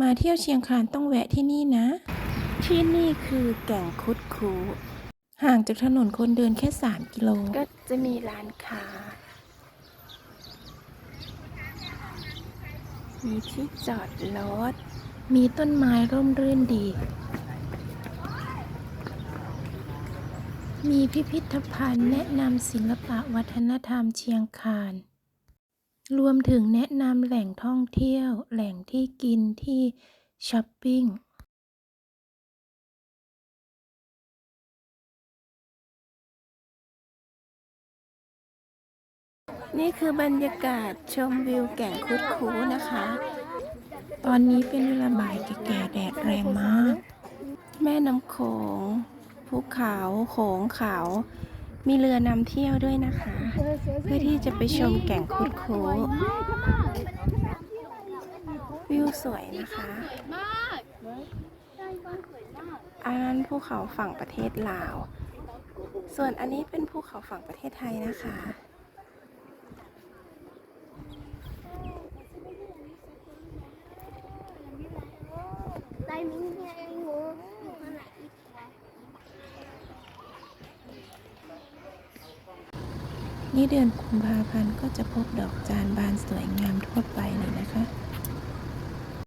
มาเที่ยวเชียงคานต้องแวะที่นี่นะ ที่นี่คือแก่งคุดคูห่างจากถนนคนเดินแค่ 3 กิโล ก็จะมีร้านค้า มีที่จอดรถ มีต้นไม้ร่มรื่นดี มีพิพิธภัณฑ์แนะนำศิลปะวัฒนธรรมเชียงคาน รวมถึงแนะนำแหล่งท่องเที่ยว แหล่งที่กินที่ช้อปปิ้งนี่คือบรรยากาศชมวิวแก่งคุดคูนะคะ ตอนนี้เป็นเวลาบ่ายแก่แดดแรงมาก แม่น้ำโขงภูเขาโขงเขา มีเรือนำเที่ยวด้วยนะคะ เพื่อที่จะไปชมแก่งคุดคูวิวสวยนะคะอันนั้นภูเขาฝั่งประเทศลาว ส่วนอันนี้เป็นภูเขาฝั่งประเทศไทยนะคะ นี่เดือนกุมภาพันธ์ก็จะพบดอกจานบานสวยงามทั่ว